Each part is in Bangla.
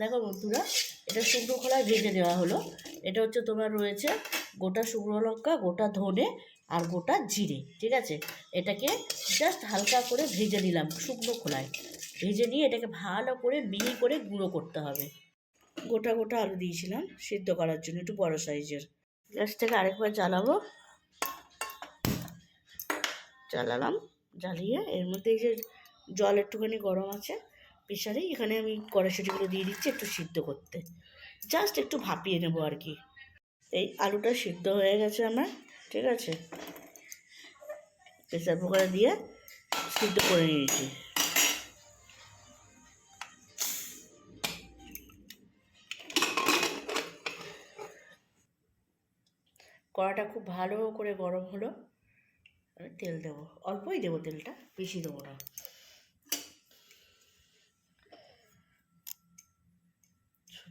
দেখো বন্ধুরা, এটা শুকনো খোলায় ভেজে দেওয়া হলো। এটা হচ্ছে তোমার রয়েছে গোটা শুকনো লঙ্কা, গোটা ধনে আর গোটা জিরে, ঠিক আছে? এটাকে জাস্ট হালকা করে ভেজে নিলাম শুকনো খোলায়। ভেজে নিয়ে এটাকে ভালো করে মিহি করে গুঁড়ো করতে হবে। গোটা গোটা আলু দিয়েছিলাম, সিদ্ধ করার জন্য, একটু বড় সাইজের। গ্যাসটাকে আরেকবার জ্বালাবো জ্বালালাম জ্বালিয়ে। এর মধ্যে এই যে জল একটুখানি গরম আছে প্রেশারে এখানে আমি কড়াইশুটিগুলো দিয়ে দিচ্ছি একটু সিদ্ধ করতে। জাস্ট একটু ভাপিয়ে নেব আর কি। এই আলুটা সিদ্ধ হয়ে গেছে আমার, ঠিক আছে? প্রেশার কুকারে দিয়ে সিদ্ধ করে নিয়েছি। কড়াটা খুব ভালো করে গরম হলো। তেল দেবো, অল্পই দেবো তেলটা, বেশি দেবো না।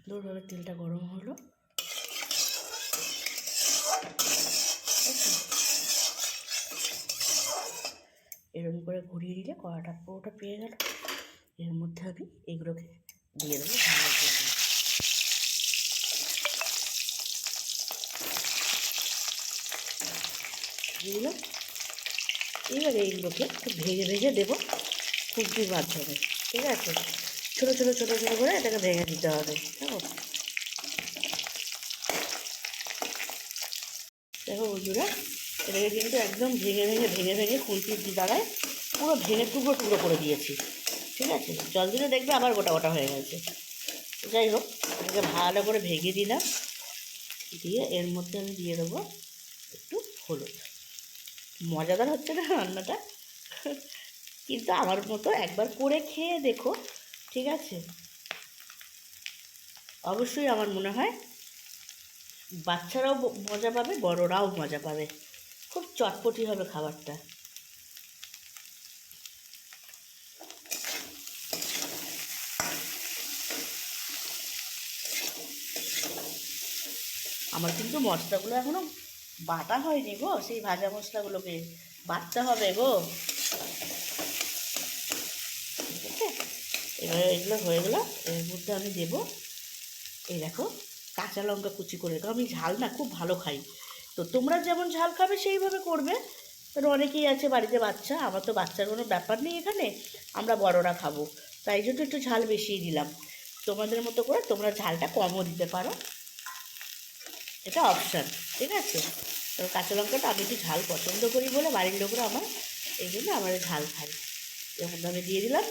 সুন্দরভাবে তেলটা গরম হলো। এরকম করে ঘুরিয়ে দিলে কড়াটা পুরোটা পেয়ে গেল। এর মধ্যে আমি এগুলোকে দিয়ে দেবো এবারে এইগুলোকে একটু ভেজে ভেজে দেবো। খুবই মাধ্যমে ঠিক আছে? ছোটো ছোটো ছোটো ছোটো করে এটাকে ভেঙে দিতে হবে দেখো দেখো বন্ধুরা, এটাকে কিন্তু একদম ভেঙে ভেঙে ভেঙে ভেঙে খুন্তির দ্বারায় পুরো ভেঙে টুকরো টুকরো করে দিয়েছি, ঠিক আছে? জল দিলে দেখবে আবার গোটা গোটা হয়ে গেছে। যাই হোক, এটাকে ভালো করে ভেঙে দিলাম, দিয়ে এর মধ্যে আমি দিয়ে দেবো একটু হলুদ। মজাদার হচ্ছে না রান্নাটা? কিন্তু আমার মতো একবার করে খেয়ে দেখো। ঠিক আছে? অবশ্যই আমার মনে হয় বাচ্চারাও মজা পাবে, বড়রাও মজা পাবে। খুব চটপটি হবে খাবারটা। আমার কিন্তু মশলাগুলো এখনও বাটা হয়নি গো, সেই ভাজা মশলাগুলোকে। বাটতে হবে গো। এগুলো হয়ে গেলো। এর মধ্যে আমি দেবো, এই দেখো, কাঁচা লঙ্কা কুচি করে রেখো। আমি ঝাল না, খুব ভালো খাই। তো তোমরা যেমন ঝাল খাবে, সেইভাবে করবে। কারণ অনেকেই আছে বাড়িতে বাচ্চা, আমার তো বাচ্চার কোনো ব্যাপার নেই এখানে। আমরা বড়রা খাব। তাই জন্য একটু ঝাল বেশিই দিলাম। তোমাদের মতো করে তোমরা ঝালটা কমও দিতে পারো। এটা অপশান ঠিক আছে? তো কাঁচা লঙ্কাটা আমি একটু ঝাল পছন্দ করি বলে বাড়ির লোকরা আমার, এই জন্য আমার ঝাল খাই এর মধ্যে আমি দিয়ে দিলাম।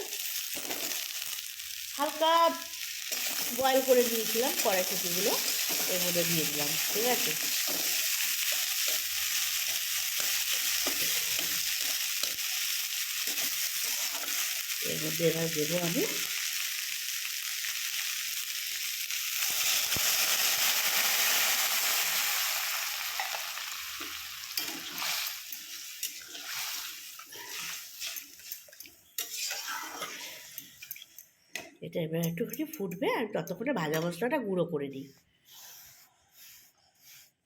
হালকা বয়েল করে দিয়েছিলাম কড়াইশুটিগুলো। এর মধ্যে দিয়ে দিলাম, ঠিক আছে? এর মধ্যে এবার দেবো আমি এটা এবার একটুখানি ফুটবে আর ততক্ষণে ভাজা মশলাটা গুঁড়ো করে দিই।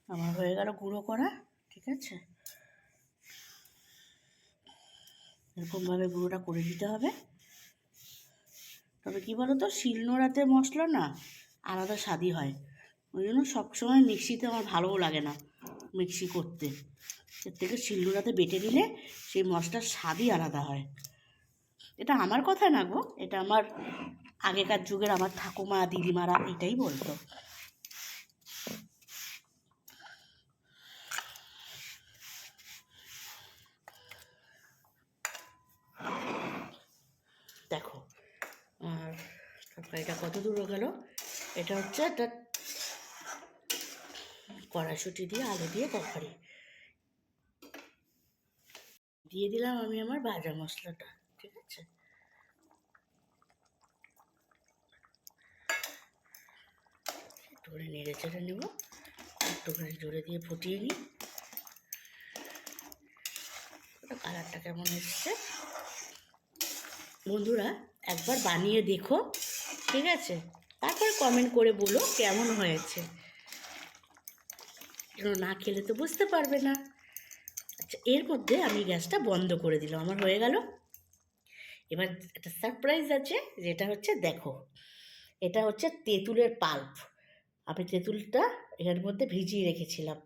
আমার হয়ে গেল গুঁড়ো করা, ঠিক আছে? এরকমভাবে গুঁড়োটা করে দিতে হবে। তবে কী বলো তো শিলনোড়াতে মশলা না আলাদা স্বাদই হয়। ওই জন্য সবসময় মিক্সিতে আমার ভালোও লাগে না মিক্সি করতে। এর থেকে শিলনোড়াতে বেটে দিলে সেই মশলার স্বাদই আলাদা হয়। এটা আমার কথা না গো, এটা আমার আগেকার যুগের আমার ঠাকুমা, দিদিমারা এটাই বলতো। দেখো, আর তরকারিটা কত দূর গেল? এটা হচ্ছে একটা কড়াইশুটি দিয়ে আলু দিয়ে তরকারি। দিয়ে দিলাম আমি আমার ভাজা মশলাটা ঠিক আছে একটুখানি নেড়ে চেড়ে নেব। একটুখানি জোরে দিয়ে ফুটিয়ে নিই। কালারটা কেমন এসছে? বন্ধুরা, একবার বানিয়ে দেখো, ঠিক আছে? তারপর কমেন্ট করে বলো কেমন হয়েছে। কেন না খেলে তো বুঝতে পারবে না। আচ্ছা এর মধ্যে আমি গ্যাসটা বন্ধ করে দিলাম, আমার হয়ে গেল। এবার একটা সারপ্রাইজ আছে, যেটা হচ্ছে দেখো, এটা হচ্ছে তেঁতুলের পাল্প। আমি তেঁতুলটা এর মধ্যে ভিজিয়ে রেখেছিলাম।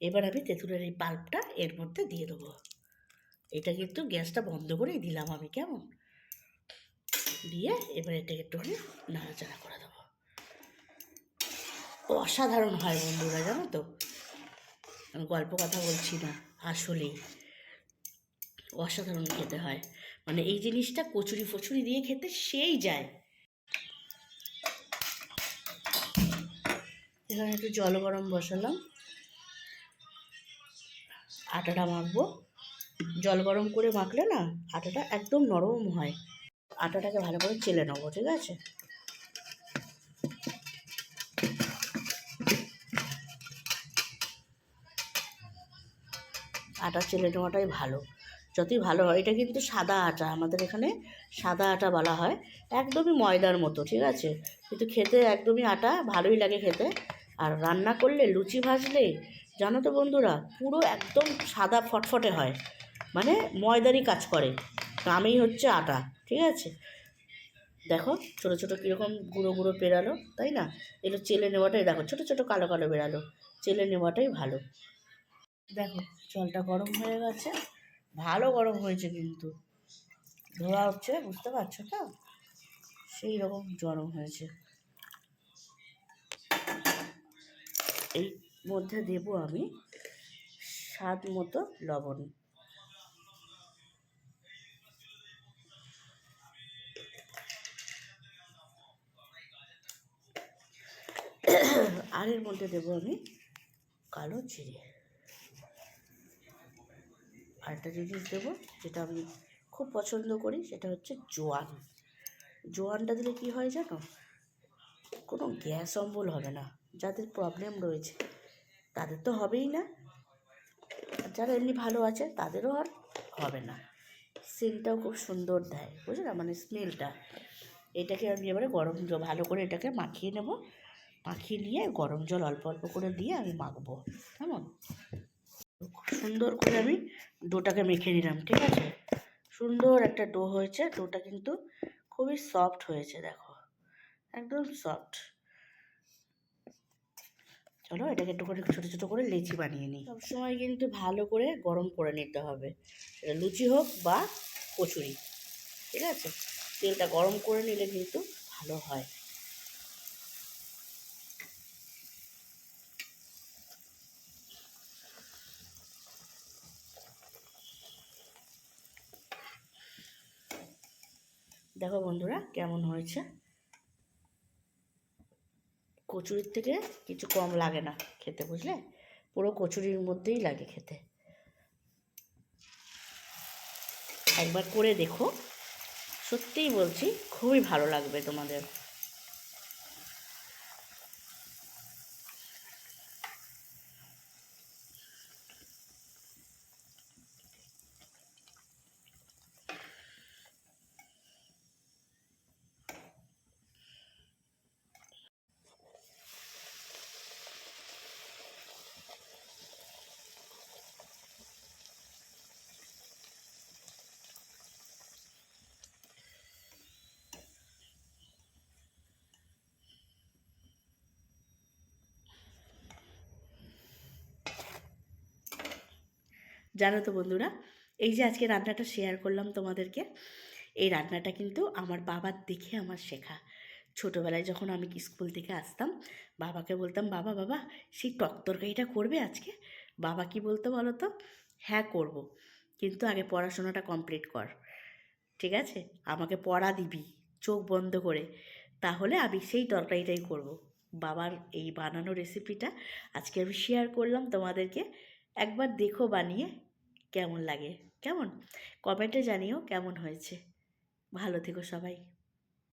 এবার আমি তেঁতুলের এই পাল্পটা এর মধ্যে দিয়ে দেবো। এটা কিন্তু গ্যাসটা বন্ধ করেই দিলাম আমি, কেমন? দিয়ে এবার এটাকে একটুখানি নাড়াচাড়া করে দেবো। অসাধারণ হয় বন্ধুরা, জানো তো? আমি গল্প কথা বলছি না, আসলেই। অসাধারণ খেতে হয়। মানে এই জিনিসটা কচুরি ফচুরি দিয়ে খেতে সেই যায়। এখানে একটু জল গরম বসালাম। আটাটা মাখবো। জল গরম করে মাখলে না আটাটা একদম নরম হয়। আটাটাকে ভালো করে চেলে নেব, ঠিক আছে? আটা চেলে নেওয়াটাই ভালো। যতই ভালো হয়, এটা কিন্তু সাদা আটা, আমাদের এখানে সাদা আটা বলা হয়। একদমই ময়দার মতো, ঠিক আছে? কিন্তু খেতে একদমই আটা ভালোই লাগে খেতে। আর রান্না করলে লুচি ভাজলে, জানো তো বন্ধুরা, পুরো একদম সাদা ফটফটে হয়। মানে ময়দারই কাজ করে। নামেই হচ্ছে আটা, ঠিক আছে? দেখো, ছোটো ছোটো কীরকম গুঁড়ো গুঁড়ো পেরালো, তাই না? এগুলো চেলে নেওয়াটাই, দেখো, ছোটো ছোটো কালো কালো বেরালো। চেলে নেওয়াটাই ভালো। দেখো, জলটা গরম হয়ে গেছে। ভালো গরম হয়েছে কিন্তু। ধোয়া হচ্ছে, বুঝতে পারছ তো? সেই রকম গরম হয়েছে। এই মধ্যে দেব আমি স্বাদ মতো লবণ। আর এর মধ্যে দেবো আমি কালো জিরে। আরেকটা জিনিস দেবো যেটা আমি খুব পছন্দ করি, সেটা হচ্ছে জোয়ান। জোয়ানটা দিলে কী হয় জানো? কোনো গ্যাস অম্বল হবে না। যাদের প্রবলেম রয়েছে, তাদের তো হবেই না। যারা এমনি ভালো আছে, তাদেরও আর হবে না। সেন্টটাও খুব সুন্দর দেয়, বুঝলে? মানে স্মেলটা এটাকে আমি এবারে গরম জল, ভালো করে এটাকে মাখিয়ে নেব। মাখিয়ে নিয়ে গরম জল অল্প অল্প করে দিয়ে আমি মাখবো, কেমন? সুন্দর করে আমি ডোটাকে মেখে নিলাম, ঠিক আছে? সুন্দর একটা ডো হয়েছে, ডোটা কিন্তু খুবই সফট হয়েছে, দেখো। একদম সফট চলো এটাকে একটু করে ছোটো ছোটো করে লেচি বানিয়ে নিই। সবসময় কিন্তু ভালো করে গরম করে নিতে হবে। সেটা লুচি হোক বা কচুরি, ঠিক আছে? তেলটা গরম করে নিলে কিন্তু ভালো হয়। দেখো বন্ধুরা, কেমন হয়েছে? কচুরির থেকে কিছু কম লাগে না খেতে, বুঝলে? পুরো কচুরির মধ্যেই লাগে খেতে। একবার করে দেখো। সত্যিই বলছি, খুবই ভালো লাগবে তোমাদের। জানো তো বন্ধুরা, এই যে আজকে রান্নাটা শেয়ার করলাম তোমাদেরকে, এই রান্নাটা কিন্তু আমার বাবার দেখে আমার শেখা ছোটোবেলায় যখন আমি স্কুল থেকে আসতাম, বাবাকে বলতাম, বাবা বাবা, সেই টক তরকারিটা করবে আজকে বাবা কি বলতো বলো তো হ্যাঁ করব। কিন্তু আগে পড়াশোনাটা কমপ্লিট কর, ঠিক আছে আমাকে পড়া দিবি, চোখ বন্ধ করে, তাহলে আমি সেই তরকারিটাই করব। বাবার এই বানানো রেসিপিটা আজকে আমি শেয়ার করলাম তোমাদেরকে, একবার দেখো বানিয়ে কেমন লাগে? কেমন? কমেন্টে জানিও কেমন হয়েছে। ভালো থেকো সবাই।